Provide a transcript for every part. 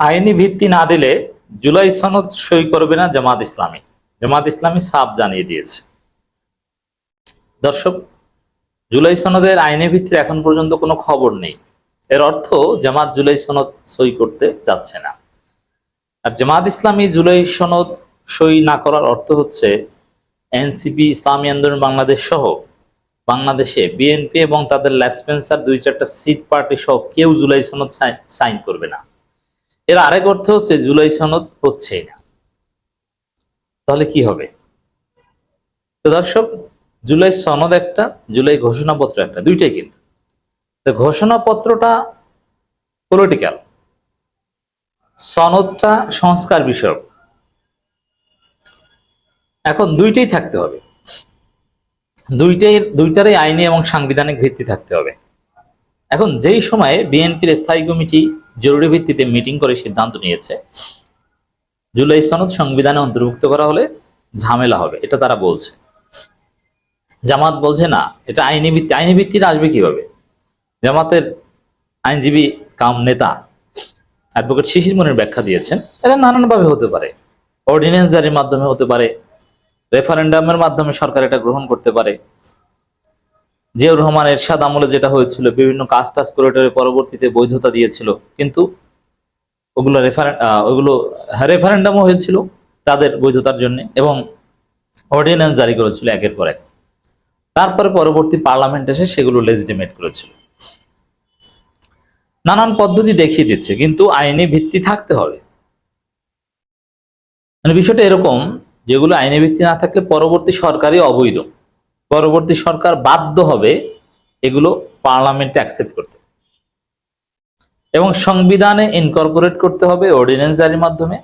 আইনি ভিত্তি না দিলে জুলাই সনদ সই করবে না জামাত ইসলামী। জামাত ইসলামী সাফ জানিয়ে দিয়েছে। দর্শক, জুলাই সনদের আইনি ভিত্তির এখন পর্যন্ত কোনো খবর নেই। এর অর্থ জামাত জুলাই সনদ সই করতে যাচ্ছে না। আর জামাত ইসলামী জুলাই সনদ সই না করার অর্থ হচ্ছে এনসিপি, ইসলামী আন্দোলন, বাংলাদেশ সহ বাংলাদেশে বিএনপি এবং তাদের ল্যাসপেন্সার দুই চারটা সিট পার্টি সহ কেউ জুলাই সনদ সাইন করবে না। এর আরেক অর্থ হচ্ছে, জুলাই সনদ হচ্ছেই না তাহলে কি হবে? তো দর্শক, জুলাই সনদ একটা, জুলাই ঘোষণাপত্র একটা, দুইটাই কিন্তু। ঘোষণাপত্রটা পলিটিক্যাল সনদটা সংস্কার বিষয়ক। এখন দুইটাই থাকতে হবে। দুইটাই, দুইটারই আইনি এবং সাংবিধানিক ভিত্তি থাকতে হবে। এখন যেই সময়ে বিএনপির স্থায়ী কমিটি জরুরি ভিত্তিতে মিটিং করে সিদ্ধান্ত নিয়েছে, জুলাই সনদ সংবিধানে অন্তর্ভুক্ত করা হলে ঝামেলা হবে, এটা তারা বলছে। জামাত বলছে, না, এটা আইনি ভিত্তি, আইনি ভিত্তিটা আসবে কীভাবে? জামাতের আইনজীবী কাম নেতা অ্যাডভোকেট শিশির মনের ব্যাখ্যা দিয়েছেন, এটা নানানভাবে হতে পারে, অর্ডিন্যান্স জারির মাধ্যমে হতে পারে, রেফারেন্ডামের মাধ্যমে সরকার এটা গ্রহণ করতে পারে। জিয়াউর রহমান এরশাদ আমলে যেটা হয়েছিল, বিভিন্ন কাজ টাজ করিডোরে পরবর্তীতে বৈধতা দিয়েছিল। কিন্তু ওগুলো রেফারেন্ড ওগুলো রেফারেন্ডামও হয়েছিল তাদের বৈধতার জন্য এবং অর্ডিন্যান্স জারি করেছিল একের পর এক। তারপরে পরবর্তী পার্লামেন্ট এসে সেগুলো লেজিটিমেট করেছিল। নানান পদ্ধতি দেখিয়ে দিচ্ছে, কিন্তু আইনি ভিত্তি থাকতে হবে। মানে বিষয়টা এরকম, যেগুলো আইনি ভিত্তি না থাকলে পরবর্তী সরকারই অবৈধ। পরবর্তী সরকার বাধ্য হবে এগুলো পার্লামেন্টে অ্যাকসেপ্ট করতে। এবং সংবিধানে ইনকর্পোরেট করতে হবে অর্ডিন্যান্স জারির মাধ্যমে,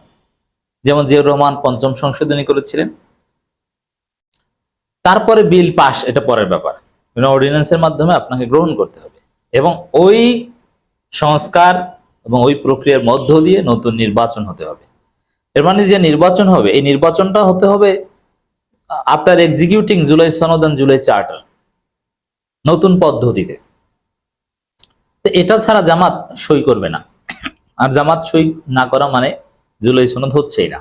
যেমন জিয়াউর রহমান পঞ্চম সংশোধনী করেছিলেন। তারপরে বিল পাস, এটা পরের ব্যাপার। অর্ডিন্যান্সের মাধ্যমে আপনাকে গ্রহণ করতে হবে। এবং ওই সংস্কার এবং ওই প্রক্রিয়ার মধ্য দিয়ে নতুন নির্বাচন হতে হবে। এর মানে যে নির্বাচন হবে, এই নির্বাচনটা হতে হবে আফটার এক্সিকিউটিং জুলাই সনদ and জুলাই চার্টার নতুন পদ্ধতিতে। তো এটা ছাড়া জামাত সই করবে না। আর জামাত সই না করা মানে জুলাই সনদ হচ্ছেই না।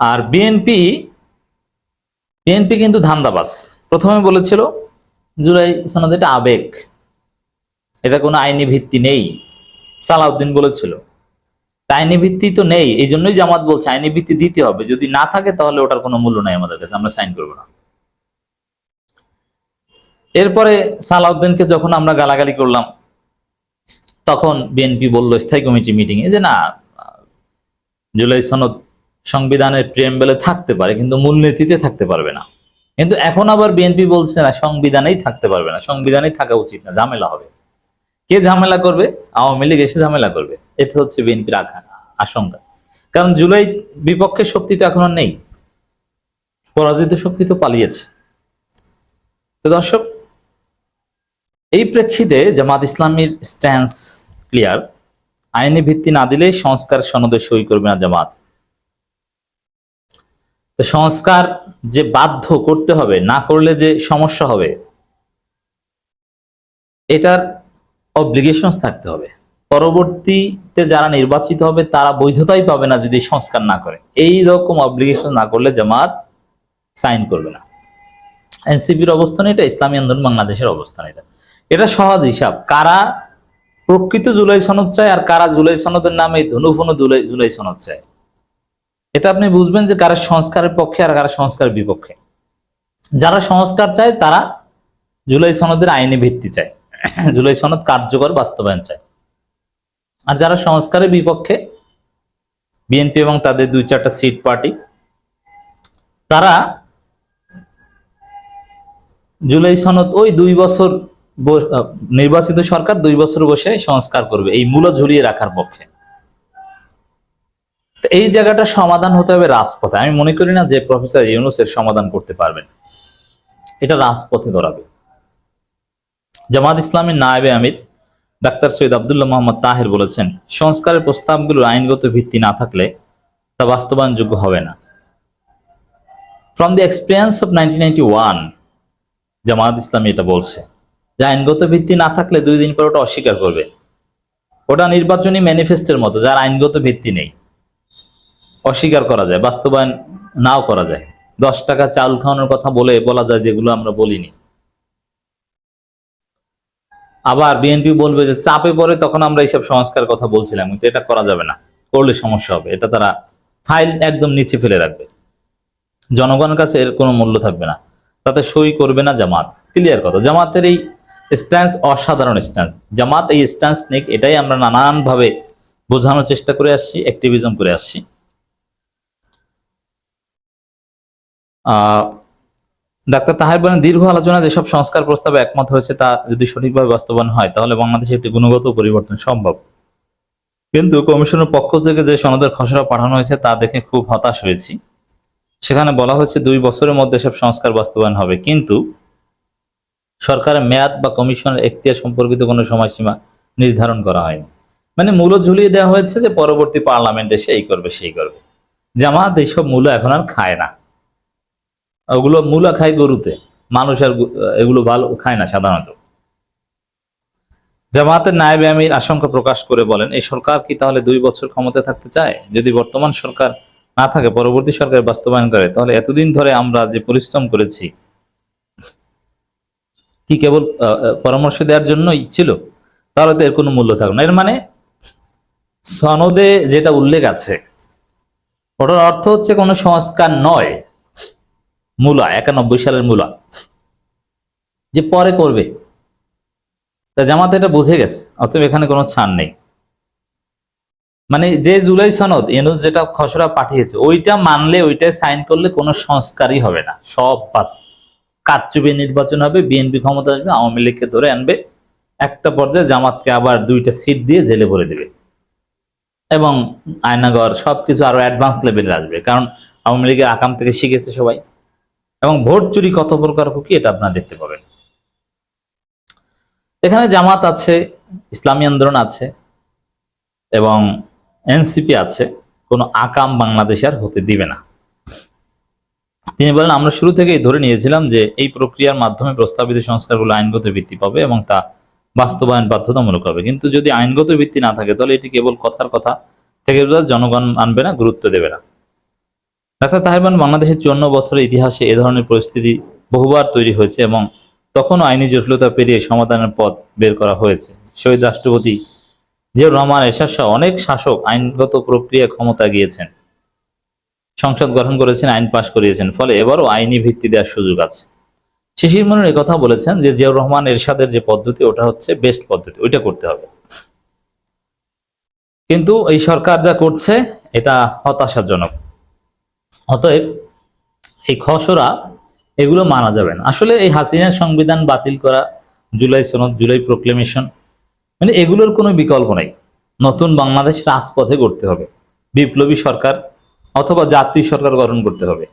আর বিএনপি বিএনপি কিন্তু ধান্দাবাস প্রথমে বলেছিল জুলাই সনদ এটা আবেগ। এটা কোনো আইনি ভিত্তি নেই। সালাউদ্দিন বলেছিল। আইনি ভিত্তি তো নেই এই জন্যই জামাত বলছে আইনি ভিত্তি দিতে হবে। যদি না থাকে তাহলে ওটার কোনো মূল্য নাই আমাদের কাছে, আমরা সাইন করব না। এরপরে সালাউদ্দিনকে যখন আমরা গালাগালি করলাম, তখন বিএনপি বলল, স্থায়ী কমিটি মিটিং এ যে না, জুলাই সনদ সংবিধানের প্রিয়েম্বেলে থাকতে পারে, কিন্তু মূলনীতিতে থাকতে পারবে না। কিন্তু এখন আবার বিএনপি বলছে না, সংবিধানেই থাকতে পারবে না, সংবিধানেই থাকা উচিত না, ঝামেলা হবে। কে ঝামেলা করবে? আওয়ামী লীগ এসে ঝামেলা করবে। এটা হচ্ছে বিএনপির আশঙ্কা। কারণ জুলাই বিপক্ষের শক্তি তো এখন নেই। পরাজিত শক্তি তো পালিয়েছে। তো দর্শক, এই প্রেক্ষিতে জামাত ইসলামীর স্ট্যান্স ক্লিয়ার আইনি ভিত্তি না দিলে সংস্কার সনদে সই করবে না জামাত। তো সংস্কার যে বাধ্য করতে হবে, না করলে যে সমস্যা হবে, এটার অব্লিগেশনস থাকতে হবে। পরবর্তীতে যারা নির্বাচিত হবে, তারা বৈধতাই পাবে না যদি সংস্কার না করে। এই রকম অব্লিগেশন না করলে জামাত সাইন করবে না। এনসিপির অবস্থান এটা, ইসলামী আন্দোলন বাংলাদেশের অবস্থান এটা। এটা সহজ হিসাব। কারা প্রকৃত জুলাই সনদ চায় আর কারা জুলাই সনদের নামে ধনুফনু জুলাই জুলাই সনদ চায়। এটা আপনি বুঝবেন যে কারা সংস্কারের পক্ষে আর কারা সংস্কারের বিপক্ষে। যারা সংস্কার চায়, তারা জুলাই সনদের আইনি ভিত্তি চায়। জুলাই সনদ কার্যকর বাস্তবায়ন চায়। আর যারা সংস্কারের বিপক্ষে, বিএনপি এবং তাদের দুই চারটা সিট পার্টি, তারা জুলাই সনদ ওই দুই বছর নির্বাচিত সরকার দুই বছর বসে সংস্কার করবে, এই মূল ঝুলিয়ে রাখার পক্ষে। এই জায়গাটা সমাধান হতে হবে রাজপথে। আমি মনে করি না যে প্রফেসর ইউনুসের সমাধান করতে পারবেন। এটা রাজপথে করাবে জামাত ইসলামের নায়েবে আমির ডাক্তার সৈয়দ আবদুল্লাহ মোহাম্মদ তাহের বলেছেন, সংস্কারের প্রস্তাবগুলোর আইনগত ভিত্তি না থাকলে তা বাস্তবায়নযোগ্য হবে না। From the experience of nineteen one Jamaat Islami এটা বলছে যে আইনগত ভিত্তি না থাকলে দুই দিন পর ওটা অস্বীকার করবে। ওটা নির্বাচনী ম্যানিফেস্টের মতো, যার আইনগত ভিত্তি নেই। অস্বীকার করা যায়, বাস্তবায়ন নাও করা যায়। দশ টাকা চাল খাওয়ানোর কথা বলে বলা যায় যেগুলো আমরা বলিনি। আবার বিএনপি বলবে যে চাপে পড়ে তখন আমরা এইসব সংস্কার কথা বলছিলাম, কিন্তু এটা করা যাবে না। করলে সমস্যা হবে। এটা তারা ফাইল একদম নিচে ফেলে রাখবে। জনগণের কাছে এর কোনো মূল্য থাকবে না। তাতে সই করবে না জামাত। ক্লিয়ার কথা। জামাতের এই স্ট্যান্স অসাধারণ স্ট্যান্স জামাত এই স্ট্যান্স নিক, এটাই আমরা নানানভাবে বোঝানোর চেষ্টা করে আসছি অ্যাক্টিভিজম করে আসছি। ডাক্তার তাহের বলেন, দীর্ঘ আলোচনা যেসব সংস্কার প্রস্তাবে একমত হয়েছে তা যদি সঠিকভাবে বাস্তবায়ন হয়, তাহলে বাংলাদেশে একটি গুণগত পরিবর্তন সম্ভব। কিন্তু কমিশনের পক্ষ থেকে যে সনদের খসড়া পাঠানো হয়েছে, তা দেখে খুব হতাশ হয়েছি। সেখানে বলা হয়েছে, দুই বছরের মধ্যে সব সংস্কার বাস্তবায়ন হবে। কিন্তু সরকারের মেয়াদ বা কমিশনের এখতিয়ার সম্পর্কিত কোনো সময়সীমা নির্ধারণ করা হয়নি। মানে মূল ঝুলিয়ে দেওয়া হয়েছে যে পরবর্তী পার্লামেন্ট এসে এই করবে, সেই করবে। জামাত এইসব মূল্য এখন আর খায় না। ওগুলো মূলা খায় গরুতে। মানুষ আর এগুলো ভালো খায় না সাধারণত। জামাতের নায়েবে আমির আশঙ্কা প্রকাশ করে বলেন, এই সরকার কি তাহলে দুই বছর ক্ষমতা থাকতে চায়? যদি বর্তমান সরকার না থাকে, পরবর্তী সরকার বাস্তবায়ন করে, তাহলে এতদিন ধরে আমরা যে পরিশ্রম করেছি, কি কেবল পরামর্শ দেওয়ার জন্যই ছিল? তাহলে তো এর কোনো মূল্য থাকবে না। এর মানে সনদে যেটা উল্লেখ আছে, ওটার অর্থ হচ্ছে কোনো সংস্কার নয়। মূলা, একানব্বই সালের মূলা। যে পরে করবে। তা জামাত এটা বুঝে গেছে, অতএব এখানে কোনো ছাড় নেই। মানে যে জুলাই সনদ, ইউনুস যেটা খসড়া পাঠিয়েছে, ওইটা মানলে ওইটাই সাইন করলে কোনো সংস্কারই হবে না। সব বাদ। কারচুপি নির্বাচন হবে, বিএনপি ক্ষমতা আসবে, আওয়ামী লীগকে ধরে আনবে। একটা পর্যায়ে জামাতকে আবার দুইটা সিট দিয়ে জেলে ভরে দেবে। এবং আয়নাগর সবকিছু আরও অ্যাডভান্স লেভেলে আসবে। কারণ আওয়ামী লীগের আকাম থেকে শিখেছে সবাই। এবং ভোট চুরি কত প্রকার কি এটা আপনারা দেখতে পাবেন। এখানে জামাত আছে, ইসলামী আন্দোলন আছে, এবং এনসিপি আছে, কোনো আকাম বাংলাদেশ আর হতে দিবে না। তিনি বলেন, আমরা শুরু থেকেই ধরে নিয়েছিলাম যে এই প্রক্রিয়ার মাধ্যমে প্রস্তাবিত সংস্কারগুলো আইনগত ভিত্তি পাবে এবং তা বাস্তবায়ন বাধ্যতামূলক হবে। কিন্তু যদি আইনগত ভিত্তি না থাকে, তাহলে এটি কেবল কথার কথা, থেকে জনগণ মানবে না, গুরুত্ব দেবে না। ডাক্তার তাহেবান বাংলাদেশের চুয়ান্ন বছরের ইতিহাসে এ ধরনের পরিস্থিতি বহুবার তৈরি হয়েছে এবং তখনও আইনি জটিলতা পেরিয়ে সমাধানের পথ বের করা হয়েছে। শহীদ রাষ্ট্রপতি জিয়াউর রহমান, এরশাদ সহ অনেক শাসক আইনগত প্রক্রিয়া ক্ষমতা গিয়েছেন। সংসদ গঠন করেছেন, আইন পাশ করিয়েছেন, ফলে এবারও আইনি ভিত্তি দেওয়ার সুযোগ আছে। শিশির মনুর কথা বলেছেন যে, জিয়াউর রহমান এরশাদের যে পদ্ধতি, ওটা হচ্ছে বেস্ট পদ্ধতি, ওইটা করতে হবে। কিন্তু এই সরকার যা করছে, এটা হতাশাজনক। অতএব এই খসড়া, এগুলো মানা যাবে না। আসলে এই হাসিনার সংবিধান বাতিল করা, জুলাই সনদ, জুলাই প্রোক্লেমেশন মানে এগুলোর কোনো বিকল্প নেই। নতুন বাংলাদেশ রাজপথে করতে হবে। বিপ্লবী সরকার অথবা জাতীয় সরকার গঠন করতে হবে।